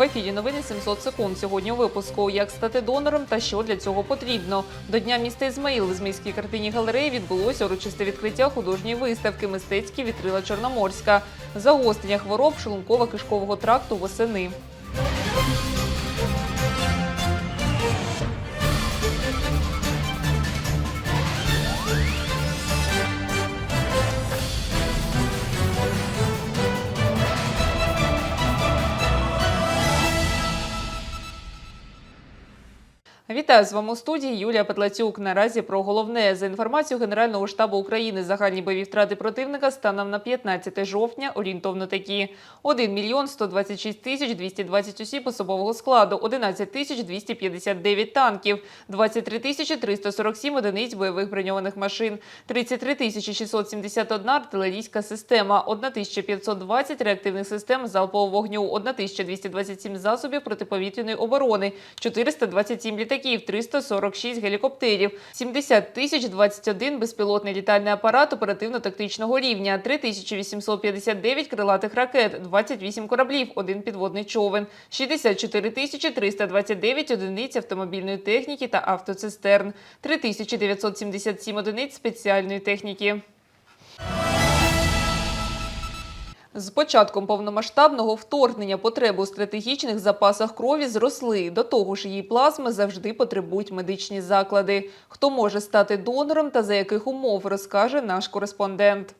В ефірі новини 700 секунд. Сьогодні у випуску як стати донором та що для цього потрібно. До дня міста Ізмаїл в міській картині галереї відбулося урочисте відкриття художньої виставки Мистецькі вітрила Чорноморська. Загострення хвороб шлунково-кишкового тракту восени. Вітаю з вами у студії Юлія Петлацюк. Наразі про головне за інформацією Генерального штабу України. Загальні бойові втрати противника станом на 15 жовтня орієнтовно такі: 1 мільйон 126 тисяч 220 осіб особового складу, 11 тисяч 259 танків, 23 тисячі 347 одиниць бойових броньованих машин, 33 тисячі 671 артилерійська система, 1520 реактивних систем залпового вогню, 1227 засобів протиповітряної оборони, 427 літаків, 346 гелікоптерів, 70 тисяч 21 безпілотний літальний апарат оперативно-тактичного рівня, 3859 крилатих ракет, 28 кораблів, один підводний човен, 64 тисячі 329 одиниць автомобільної техніки та автоцистерн, 3977 одиниць спеціальної техніки. З початком повномасштабного вторгнення потреби у стратегічних запасах крові зросли. До того ж, її плазми завжди потребують медичні заклади. Хто може стати донором та за яких умов, розкаже наш кореспондент.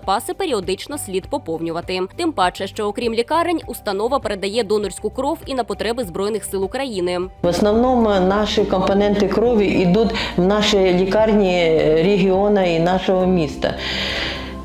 запаси періодично слід поповнювати. Тим паче, що окрім лікарень, установа передає донорську кров і на потреби збройних сил України. В основному наші компоненти крові йдуть в наші лікарні регіону і нашого міста.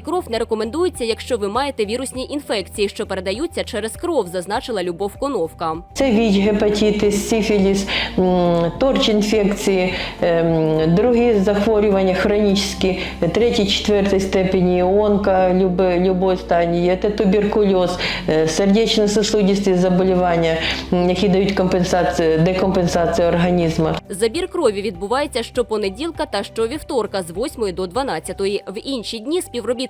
кров не рекомендується, якщо ви маєте вірусні інфекції, що передаються через кров, зазначила Любов Коновка. Це ВІЧ, гепатитис, сифіліс, торч-інфекції, ем, другі захворювання хронічні, третій, четвертій степені, онка любої стадії, це туберкульоз, е, сердечно-сосудисті заболівання, які дають компенсацію, декомпенсацію організму. Забір крові відбувається щопонеділка та щовівторка з 8 до 12. В інші дні співробітники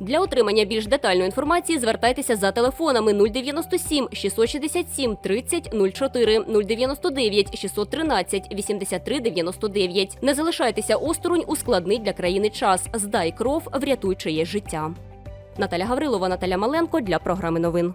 Для отримання більш детальної інформації звертайтеся за телефонами 097 667 30 04, 099 613 83 99. Не залишайтеся осторонь у складний для країни час. Здай кров, врятуй чиє життя. Наталя Гаврилова, Наталя Маленко для програми новин.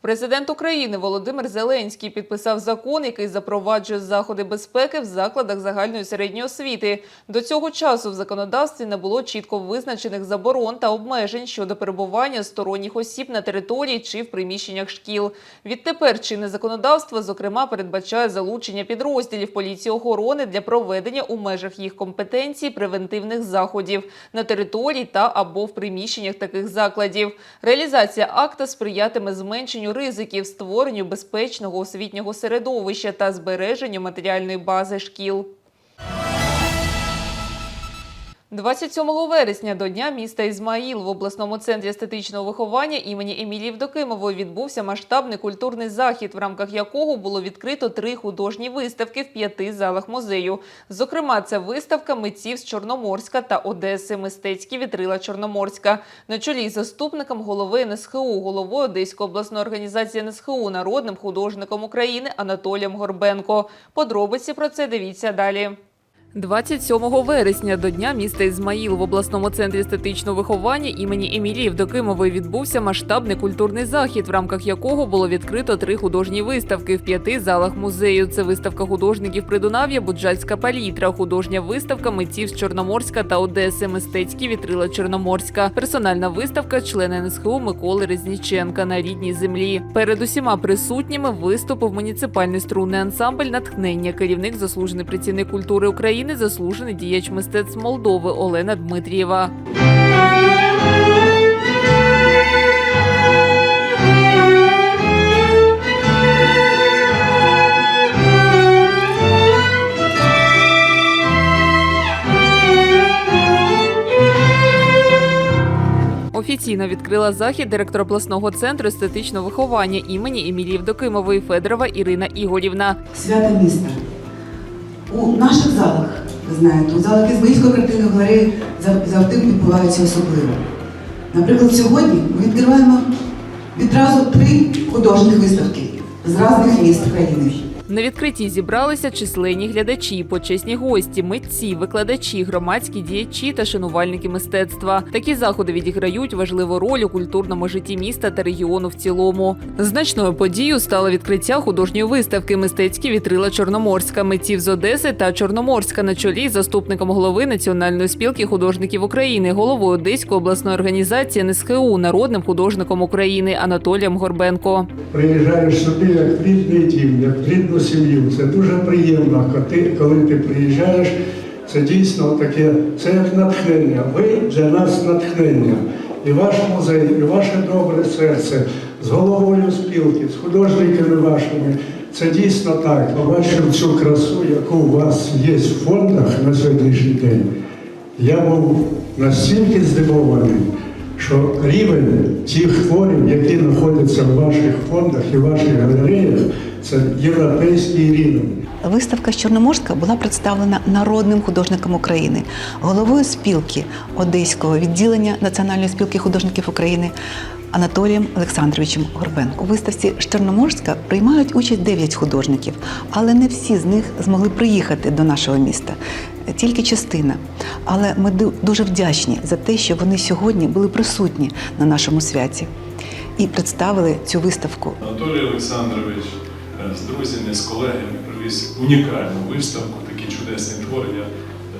Президент України Володимир Зеленський підписав закон, який запроваджує заходи безпеки в закладах загальної середньої освіти. До цього часу в законодавстві не було чітко визначених заборон та обмежень щодо перебування сторонніх осіб на території чи в приміщеннях шкіл. Відтепер чинне законодавство, зокрема, передбачає залучення підрозділів поліції охорони для проведення у межах їх компетенцій превентивних заходів на території та або в приміщеннях таких закладів. Реалізація акта сприятиме зменшенню ризиків, створенню безпечного освітнього середовища та збереженню матеріальної бази шкіл. 27 вересня до Дня міста Ізмаїл в обласному центрі естетичного виховання імені Емілії Євдокимової відбувся масштабний культурний захід, в рамках якого було відкрито три художні виставки в п'яти залах музею. Зокрема, це виставка митців з Чорноморська та Одеси, мистецькі вітрила Чорноморська. На чолі з заступником голови НСХУ, головою Одеської обласної організації НСХУ, народним художником України Анатолієм Горбенко. Подробиці про це дивіться далі. 27 вересня до Дня міста Ізмаїл в обласному центрі естетичного виховання імені Емілії Євдокимової відбувся масштабний культурний захід, в рамках якого було відкрито три художні виставки в п'яти залах музею. Це виставка художників Придунав'я, Буджальська палітра, художня виставка митців з Чорноморська та Одеси, мистецькі вітрила Чорноморська, персональна виставка члена НСХУ Миколи Резніченка на рідній землі. Перед усіма присутніми виступив муніципальний струнний ансамбль натхнення, керівник заслужений працівник культури України, заслужений діяч мистецтв Молдови Олена Дмитрієва. Офіційно відкрила захід директор обласного центру естетичного виховання імені Емілії Євдокимової Федорова Ірина Ігорівна. свято міста. У наших залах, ви знаєте, у залах Ізмаїльської картинної галереї завжди відбуваються особливо. Наприклад, сьогодні ми відкриваємо відразу три художніх виставки з різних міст країни. На відкритті зібралися численні глядачі, почесні гості, митці, викладачі, громадські діячі та шанувальники мистецтва. Такі заходи відіграють важливу роль у культурному житті міста та регіону в цілому. Значною подією стало відкриття художньої виставки Мистецькі вітрила Чорноморська митців з Одеси та Чорноморська на чолі з заступником голови Національної спілки художників України, головою Одеської обласної організації НСХУ, народним художником України Анатолієм Горбенко. приїжджаєш сюди як рідний дім, як в сім'ю. Це дуже приємно, коли ти приїжджаєш. Це дійсно таке, це як натхнення. Ви для нас натхнення. І ваш музей, і ваше добре серце з головою спілки, з художниками вашими. Це дійсно так. Побачив цю красу, яку у вас є в фондах на сьогоднішній день. Я був настільки здивований. що рівень тих творів, які знаходяться в ваших фондах і ваших галереях, це європейський рівень. Виставка з Чорноморська була представлена народним художником України, головою спілки Одеського відділення Національної спілки художників України Анатолієм Олександровичем Горбенко. У виставці з Чорноморська приймають участь 9 художників, але не всі з них змогли приїхати до нашого міста. Тільки частина. Але ми дуже вдячні за те, що вони сьогодні були присутні на нашому святі і представили цю виставку. Анатолій Олександрович з друзями, з колегами привіз унікальну виставку, такі чудесні твори. Я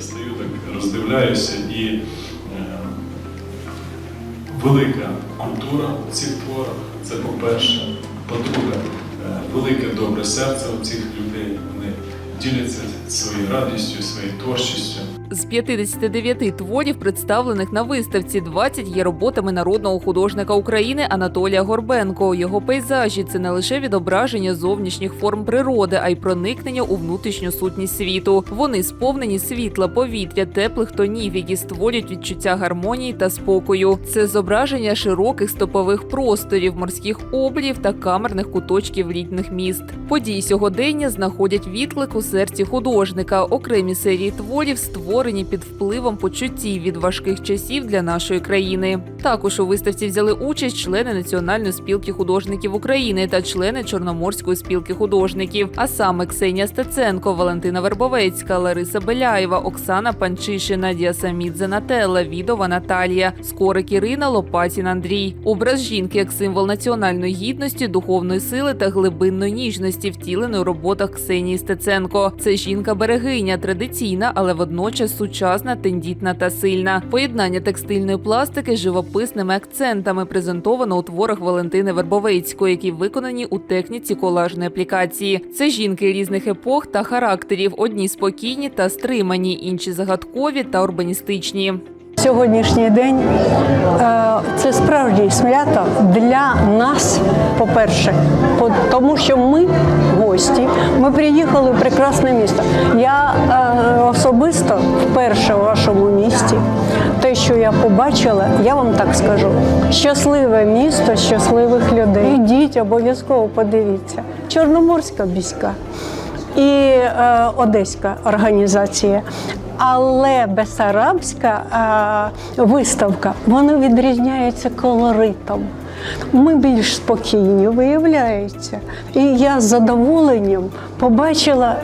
стою так роздивляюся і е, велика культура у цих творах. Це по-перше. По-друге, е, велике добре серце у цих людей. Вони діляться своєю радістю, своєю творчістю. З 59 творів, представлених на виставці, 20 є роботами народного художника України Анатолія Горбенко. Його пейзажі це не лише відображення зовнішніх форм природи, а й проникнення у внутрішню сутність світу. Вони сповнені світла, повітря, теплих тонів, які створюють відчуття гармонії та спокою. Це зображення широких стопових просторів, морських обріїв та камерних куточків літніх міст. Події сьогодення знаходять відклик у серці художника. Окремі серії творів створені під впливом почуттів від важких часів для нашої країни. Також у виставці взяли участь члени Національної спілки художників України та члени Чорноморської спілки художників, а саме Ксенія Стеценко, Валентина Вербовецька, Лариса Беляєва, Оксана Панчишина, Діасамідзе Нателла, Відова Наталія, Скорик Ірина, Лопатін Андрій. Образ жінки як символ національної гідності, духовної сили та глибинної ніжності, втіленої у роботах Ксенії Стеценко. Це жінка-берегиня, традиційна, але водночас сучасна, тендітна та сильна. Поєднання текстильної пластики з живописними акцентами презентовано у творах Валентини Вербовецької, які виконані у техніці колажної аплікації. Це жінки різних епох та характерів. Одні спокійні та стримані, інші загадкові та урбаністичні. Сьогоднішній день е, це справжнє свято для нас, по-перше, тому що ми гості, ми приїхали в прекрасне місто. Я е, особисто вперше у вашому місті. Те, що я побачила, я вам так скажу: щасливе місто, щасливих людей. Ідіть, обов'язково подивіться. Чорноморська міська і е, Одеська організація. Але Бесарабська е, виставка вона відрізняється колоритом. Ми більш спокійні, виявляється. І я з задоволенням побачила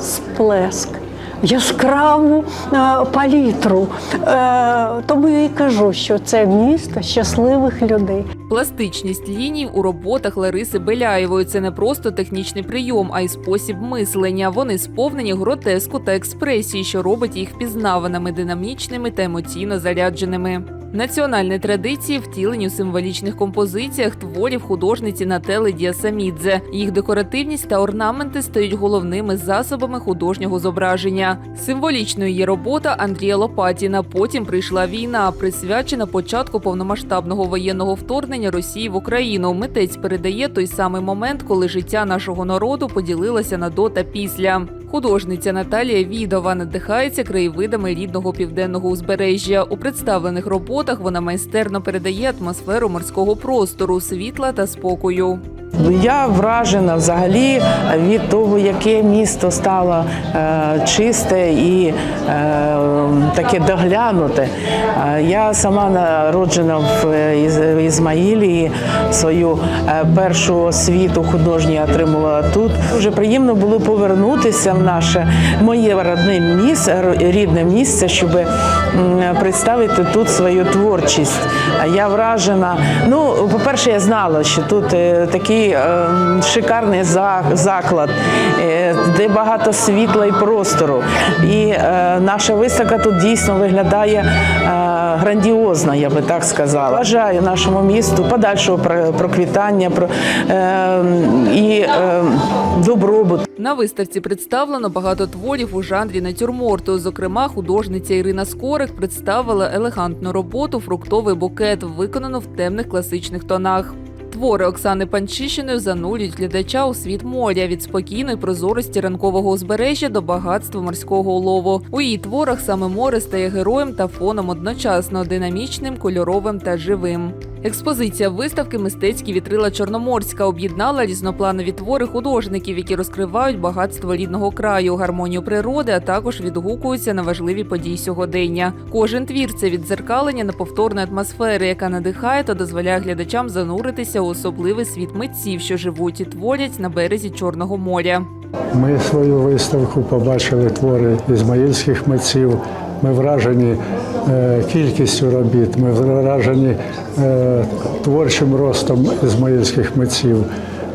сплеск. Яскраву е, палітру. Е, тому я і кажу, що це місто щасливих людей. Пластичність ліній у роботах Лариси Беляєвої це не просто технічний прийом, а й спосіб мислення. Вони сповнені гротеску та експресії, що робить їх пізнаваними, динамічними та емоційно зарядженими. Національні традиції втілені у символічних композиціях творів художниці Нателли Діасамідзе. Їх декоративність та орнаменти стають головними засобами художнього зображення. Символічною є робота Андрія Лопатіна. Потім прийшла війна, присвячена початку повномасштабного воєнного вторгнення Росії в Україну. Митець передає той самий момент, коли життя нашого народу поділилося на до та після. Художниця Наталія Відова надихається краєвидами рідного південного узбережжя. У представлених роботах вона майстерно передає атмосферу морського простору, світла та спокою. Я вражена взагалі від того, яке місто стало е, чисте і е, таке доглянуте. Е, Я сама народжена в Із- Ізмаїлі, свою першу освіту художню отримала тут. Дуже приємно було повернутися в наше моє родне місце, рідне місце, щоб представити тут свою творчість. Я вражена. Ну, по-перше, я знала, що тут е, е, шикарний заклад, е, де багато світла і простору. І е, наша виставка тут дійсно виглядає грандіозно, я би так сказала. Бажаю нашому місту подальшого про- проквітання про, і добробуту. На виставці представлено багато творів у жанрі натюрморту. Зокрема, художниця Ірина Скорик представила елегантну роботу Фруктовий букет, виконану в темних класичних тонах. Твори Оксани Панчишиної занурюють глядача у світ моря від спокійної прозорості ранкового узбережжя до багатства морського улову. У її творах саме море стає героєм та фоном одночасно динамічним, кольоровим та живим. Експозиція виставки Мистецькі вітрила Чорноморська об'єднала різнопланові твори художників, які розкривають багатство рідного краю, гармонію природи, а також відгукуються на важливі події сьогодення. Кожен твір це віддзеркалення неповторної атмосфери, яка надихає та дозволяє глядачам зануритися у особливий світ митців, що живуть і творять на березі Чорного моря. Ми свою виставку побачили твори ізмаїльських митців. Ми вражені е, кількістю робіт, ми вражені е, творчим ростом ізмаїльських митців.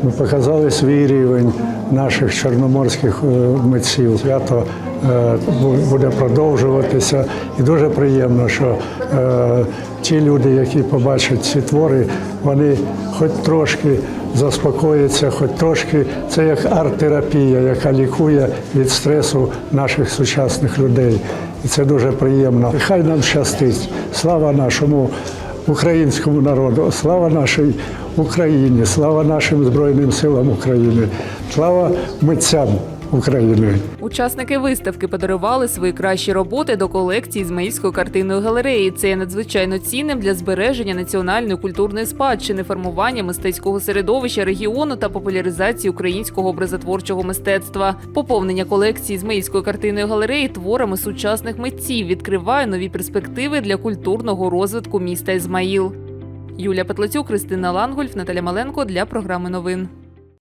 Ми показали свій рівень наших чорноморських е, митців. Свято буде продовжуватися. І дуже приємно, що е, ті люди, які побачать ці твори, вони хоч трошки заспокоїться, хоч трошки це як арт-терапія, яка лікує від стресу наших сучасних людей. І це дуже приємно. Хай нам щастить. Слава нашому українському народу, слава нашій Україні, слава нашим Збройним силам України, слава митцям України. Учасники виставки подарували свої кращі роботи до колекції Ізмаїльської картинної галереї. Це є надзвичайно цінним для збереження національної культурної спадщини, формування мистецького середовища регіону та популяризації українського образотворчого мистецтва. Поповнення колекції Ізмаїльської картинної галереї творами сучасних митців відкриває нові перспективи для культурного розвитку міста Ізмаїл. Юлія Петлецюк, Кристина Лангольф, Наталя Маленко для програми новин.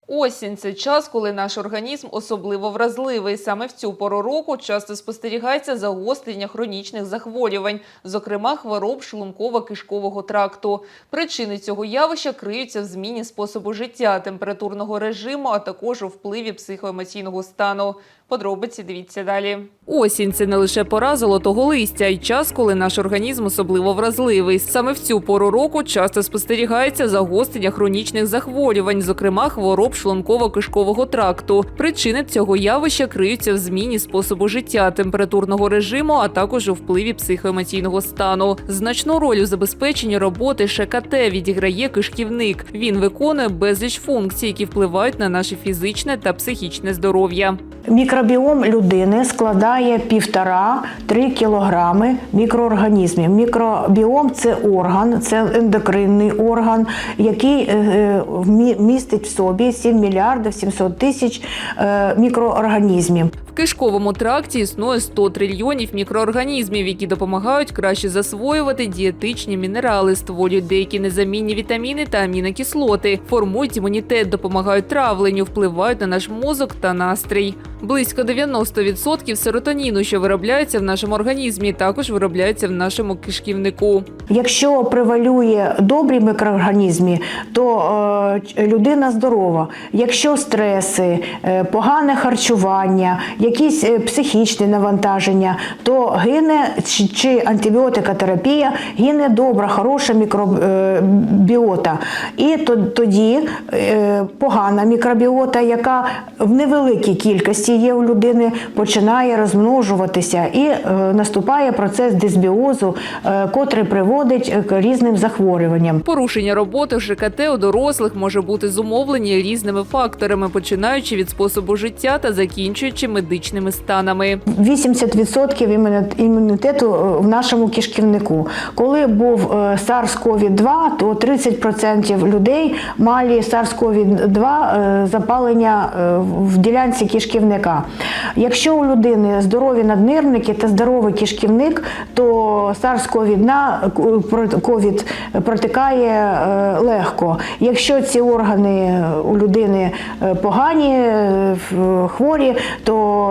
Осінь це час, коли наш організм особливо вразливий. Саме в цю пору року часто спостерігається загострення хронічних захворювань, зокрема хвороб шлунково-кишкового тракту. Причини цього явища криються в зміні способу життя, температурного режиму, а також у впливі психоемоційного стану. Подробиці дивіться далі. Осінь це не лише пора золотого листя, й час, коли наш організм особливо вразливий. Саме в цю пору року часто спостерігається загострення хронічних захворювань, зокрема хвороб шлунково-кишкового тракту. Причини цього явища криються в зміні способу життя, температурного режиму, а також у впливі психоемоційного стану. Значну роль у забезпеченні роботи ШКТ відіграє кишківник. Він виконує безліч функцій, які впливають на наше фізичне та психічне здоров'я. Мікробіом людини складає 1,5-3 кілограми мікроорганізмів. Мікробіом це орган, це ендокринний орган, який е, е, містить в собі 7 мільярдів 700 тисяч е, мікроорганізмів. Кишковому тракті існує 100 трильйонів мікроорганізмів, які допомагають краще засвоювати дієтичні мінерали, створюють деякі незамінні вітаміни та амінокислоти, формують імунітет, допомагають травленню, впливають на наш мозок та настрій. Близько 90% серотоніну, що виробляється в нашому організмі, також виробляється в нашому кишківнику. Якщо превалює добрі мікроорганізми, то е, людина здорова. Якщо стреси, е, погане харчування, якісь е, психічні навантаження, то гине чи, чи антибіотикотерапія, гине добра, хороша мікробіота. І то- тоді е, погана мікробіота, яка в невеликій кількості є у людини, починає розмножуватися і е, наступає процес дисбіозу, е, котрий приводить е, к різним захворюванням. Порушення роботи ЖКТ у дорослих може бути зумовлені різними факторами, починаючи від способу життя та закінчуючи медичними станами. 80% імуні- імунітету е, в нашому кишківнику. Коли був е, SARS-CoV-2, то 30% людей мали SARS-CoV-2 е, запалення в ділянці кишківника. Якщо у людини здорові наднирники та здоровий кишківник, то SARS-CoV-2 COVID протикає легко. Якщо ці органи у людини погані, хворі, то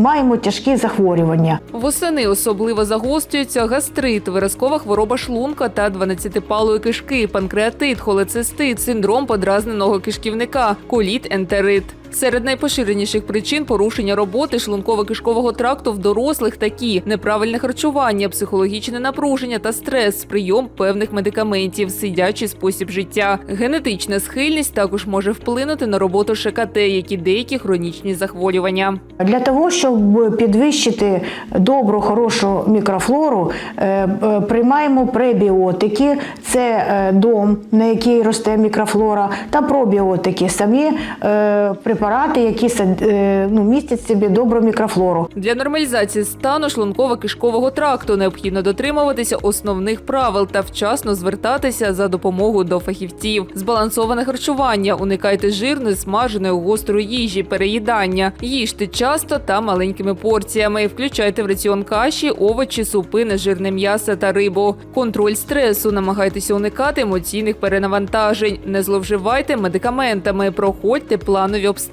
маємо тяжкі захворювання. Восени особливо загострюються гастрит, виразкова хвороба шлунка та 12-палої кишки, панкреатит, холецистит, синдром подразненого кишківника, коліт, ентерит. Серед найпоширеніших причин порушення роботи шлунково-кишкового тракту в дорослих такі неправильне харчування, психологічне напруження та стрес, прийом певних медикаментів, сидячий спосіб життя. Генетична схильність також може вплинути на роботу ШКТ, як і деякі хронічні захворювання. Для того, щоб підвищити добру, хорошу мікрофлору, е, е, приймаємо пребіотики, це е, дом, на який росте мікрофлора, та пробіотики, самі е, препарати, які е, ну, містять в собі добру мікрофлору. Для нормалізації стану шлунково-кишкового тракту необхідно дотримуватися основних правил та вчасно звертатися за допомогою до фахівців. Збалансоване харчування, уникайте жирної, смаженої, гострої їжі, переїдання. Їжте часто та маленькими порціями. Включайте в раціон каші, овочі, супи, нежирне м'ясо та рибу. Контроль стресу. Намагайтеся уникати емоційних перенавантажень. Не зловживайте медикаментами. Проходьте планові обстеження.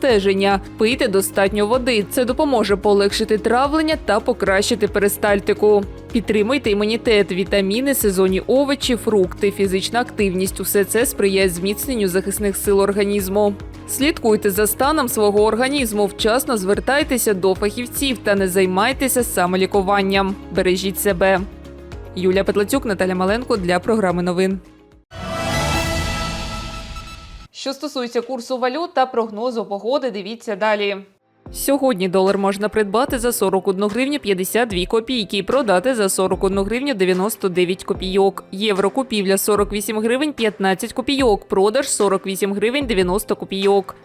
Пийте достатньо води. Це допоможе полегшити травлення та покращити перистальтику. Підтримуйте імунітет, вітаміни, сезонні овочі, фрукти, фізична активність. Усе це сприяє зміцненню захисних сил організму. Слідкуйте за станом свого організму, вчасно звертайтеся до фахівців та не займайтеся самолікуванням. Бережіть себе. Юлія Петлацюк, Наталя Маленко для програми новин. Що стосується курсу валют та прогнозу погоди, дивіться далі. Сьогодні долар можна придбати за 41 гривню 52 копійки продати за 41 гривню 99 копійок. Євро купівля 48 гривень 15 копійок, продаж 48 гривень 90 копійок.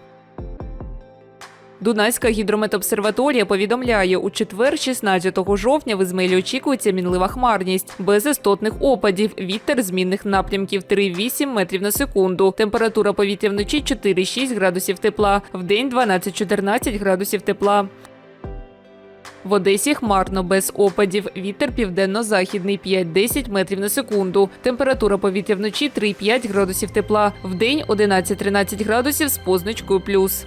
Дунайська гідрометобсерваторія повідомляє, у четвер, 16 жовтня, в Ізмаїлі очікується мінлива хмарність, без істотних опадів, вітер змінних напрямків 3,8 метрів на секунду. Температура повітря вночі 4,6 градусів тепла, вдень 12-14 градусів тепла. В Одесі хмарно без опадів. Вітер південно-західний 5-10 метрів на секунду. Температура повітря вночі 3,5 градусів тепла. Вдень 11-13 градусів з позначкою плюс.